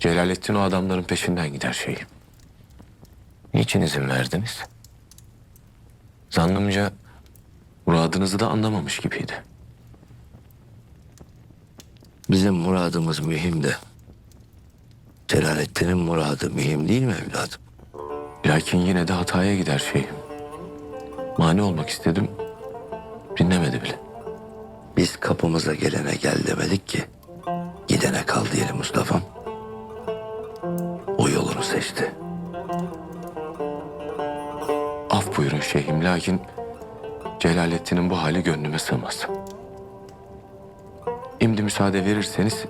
Celalettin o adamların peşinden gider şeyim. Niçin izin verdiniz? Zannımca muradınızı da anlamamış gibiydi. Bizim muradımız mühim de. Celalettin'in muradı mühim değil mi evladım? Lakin yine de hataya gider şeyim. Mani olmak istedim. Dinlemedi bile. Biz kapımıza gelene gel demedik ki. Gidene kal diyelim Mustafa'm. Yolunu seçti. Af buyurun şeyhim lakin Celalettin'in bu hali gönlüme sığmaz. Şimdi müsaade verirseniz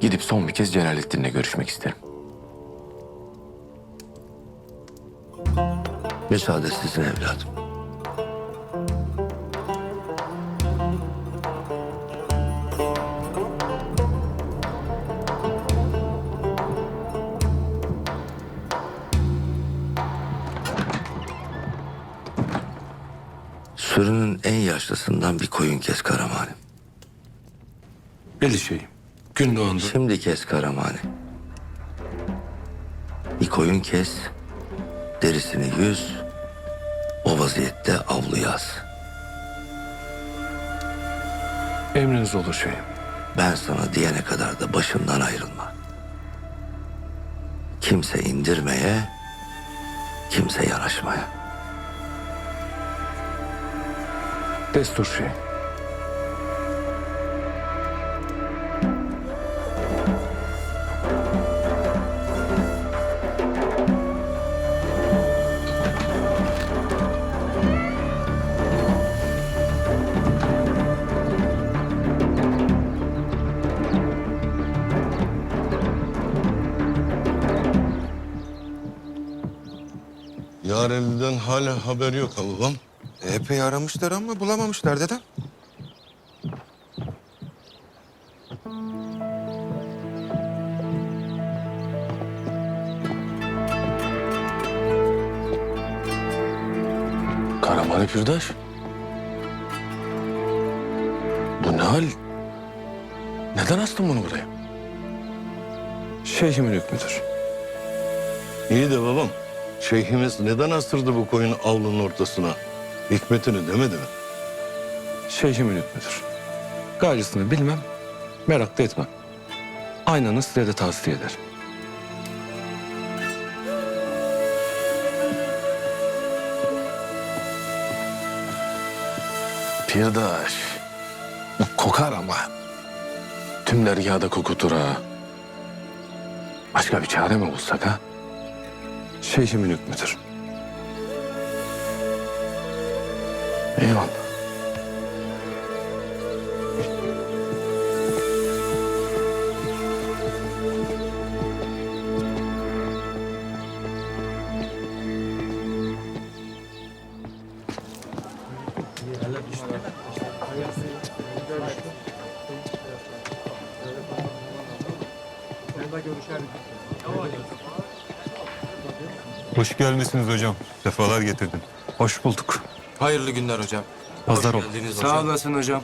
gidip son bir kez Celalettin'le görüşmek isterim. Müsaade sizin evladım. Yaşlısından bir koyun kes Karamani. Belli şeyim. Gün doğandı. Şimdi kes Karamani. Bir koyun kes, derisini yüz, o vaziyette avlu yaz. Emriniz olur şeyim. Ben sana diyene kadar da başımdan ayrılma. Kimse indirmeye, kimse yanaşmaya. Destur şeyim. Yareli'den hala haber yok babam. Epey aramışlar ama bulamamışlar dedem. Karamani Pürdaş. Bu ne hal? Neden astın bunu buraya? Şeyhimin hükmüdür. İyi de babam. Şeyhimiz neden astırdı bu koyunu avlunun ortasına? Hikmetini demedi mi? Şeyhimin hükmüdür. Gayrısını bilmem, merak da etmem. Aynanı size de tavsiye ederim. Pirdaş. Bu kokar ama. Tüm dergâda kokutur ha. Başka bir çare mi bulsak ha? Şeyhimin hükmüdür. Eyvallah. Hoş gelmişsiniz hocam. Sefalar getirdim. Hoş bulduk. Hayırlı günler hocam. Pazar ol. Sağ olasın hocam.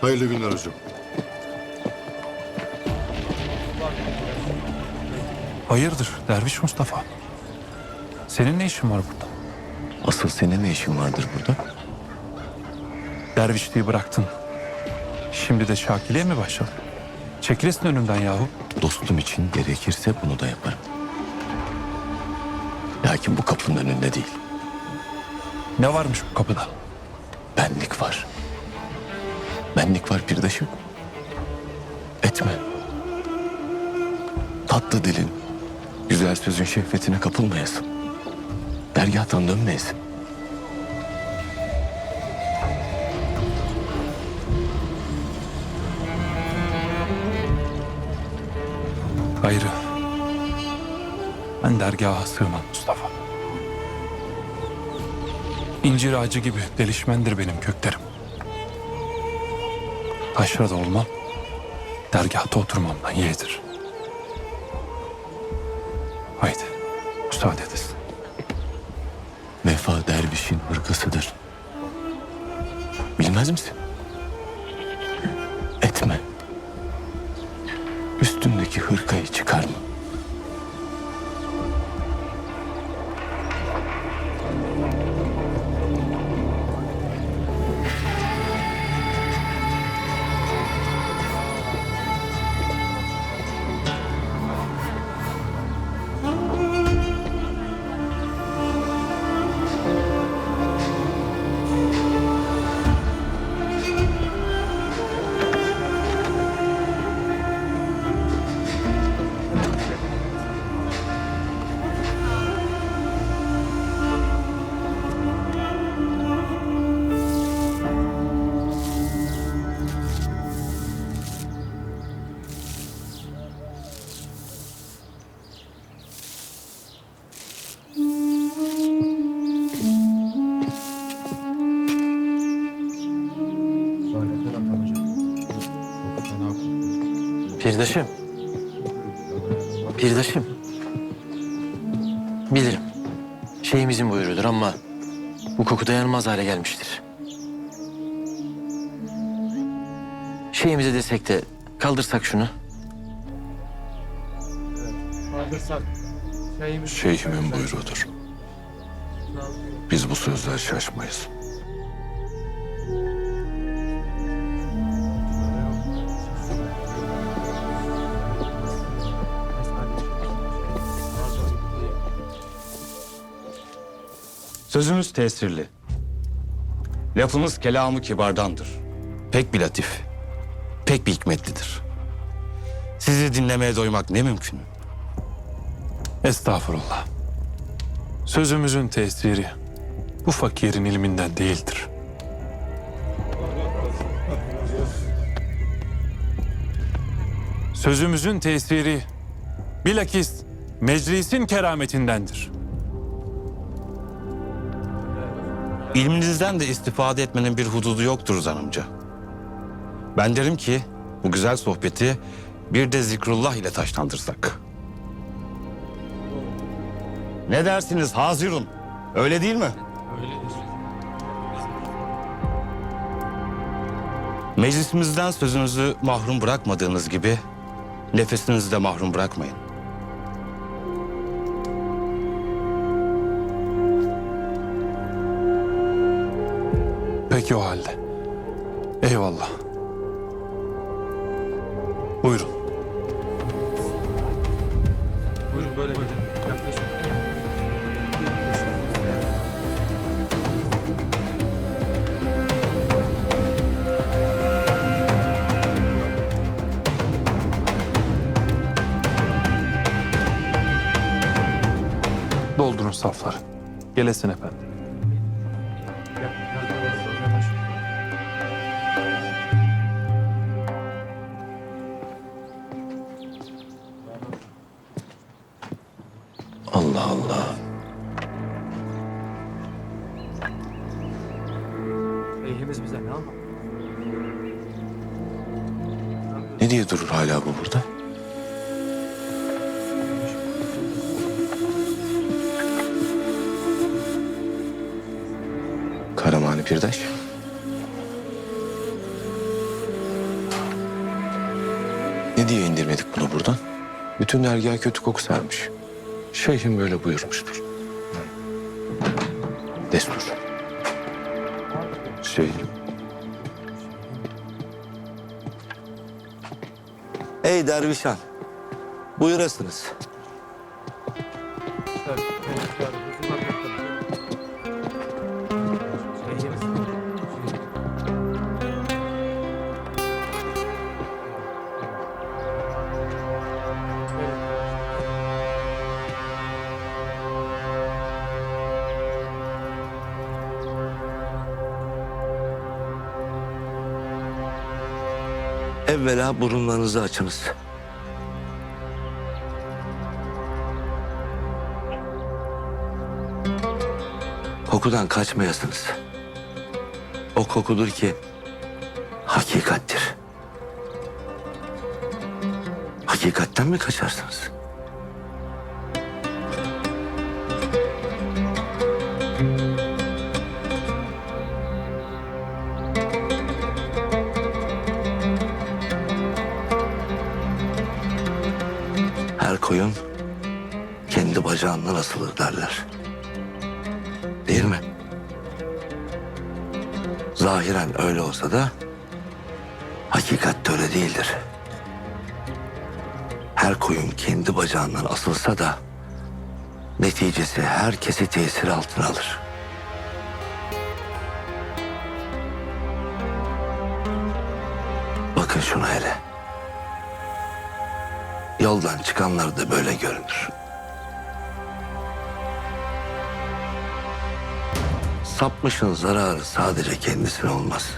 Hayırlı günler hocam. Hayırdır Derviş Mustafa? Senin ne işin var burada? Asıl senin ne işin vardır burada? Dervişliği bıraktın. Şimdi de şakiliğe mi başladın? Çekilirsin önümden yahu. Dostum için gerekirse bunu da yaparım. Lakin bu kapının önünde değil. Ne varmış bu kapıda? Benlik var. Benlik var pirdaşım. Etme. Tatlı dilin, güzel sözün şehvetine kapılmayasın. Dergahtan dönmeyesin. Gayrı. Ben dergaha sığmam Mustafa. İncir ağacı gibi delişmendir benim köklerim. Taşrada olmam, dergahta oturmamdan yeğdir. Haydi, müsaade edesin. Vefa dervişin hırkasıdır. Bilmez misin? Etme. üstündeki hırkayı çıkarma. Pirdaşım. Pirdaşım. Bilirim. Şeyimizin buyurudur ama bu koku dayanılmaz hale gelmiştir. Şeyimize desek de kaldırsak şunu. Şeyhimin buyruğudur. Biz bu sözler şaşmayız. Sözümüz tesirli. Lafımız kelamı kibardandır. Pek bir latif, pek bir hikmetlidir. Sizi dinlemeye doymak ne mümkün. Estağfurullah. Sözümüzün tesiri bu fakirin ilminden değildir. Sözümüzün tesiri bilakis meclisin kerametindendir. İlminizden de istifade etmenin bir hududu yoktur zanımca. Ben derim ki bu güzel sohbeti bir de zikrullah ile taşlandırsak. Ne dersiniz Hazirun? Öyle değil mi? Meclisimizden sözünüzü mahrum bırakmadığınız gibi nefesinizi de mahrum bırakmayın. Peki o halde. Eyvallah. Buyurun. Doldurun safları. Gelesin efendim. Allah Allah. Ne diye durur hala bu burada? Karamani Pirdaş. Ne diye indirmedik bunu buradan? Bütün dergah kötü koku sermiş. Şeyhim böyle buyurmuştur. Destur. Şeyhim. Ey dervişan, buyurasınız. Evvela burunlarınızı açınız. Kokudan kaçmayasınız. O kokudur ki hakikattir. Hakikatten mi kaçarsınız? Bacağından asılır derler. Değil mi? Zahiren öyle olsa da hakikatte öyle değildir. Her koyun kendi bacağından asılsa da neticesi herkesi tesir altına alır. Bakın şuna hele. Yoldan çıkanlar da böyle görünür. Sapmışın zararı sadece kendisine olmaz.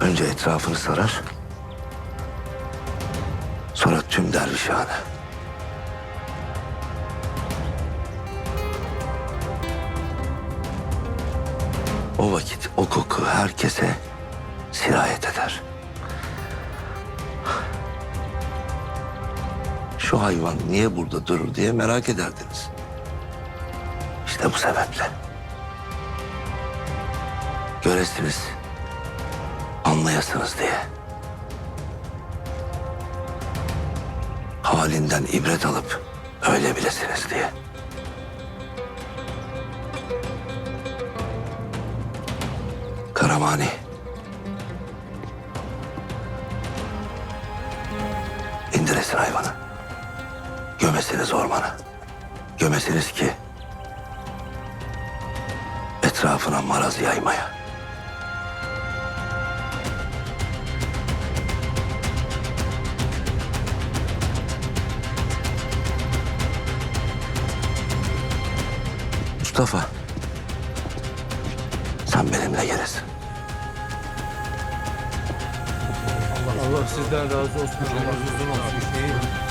Önce etrafını sarar. Sonra tüm dervişhane. O vakit o koku herkese sirayet eder. Şu hayvan niye burada durur diye merak ederdiniz. İşte bu sebeple. Göresiniz, anlayasınız diye. Halinden ibret alıp öyle bilesiniz diye. Karamani. İndiresin hayvanı. Gömesiniz ormana. Gömesiniz ki etrafına maraz yaymaya. Mustafa. Sen benimle gelirsin. Allah sizden razı olsun. Allah. Allah razı olsun.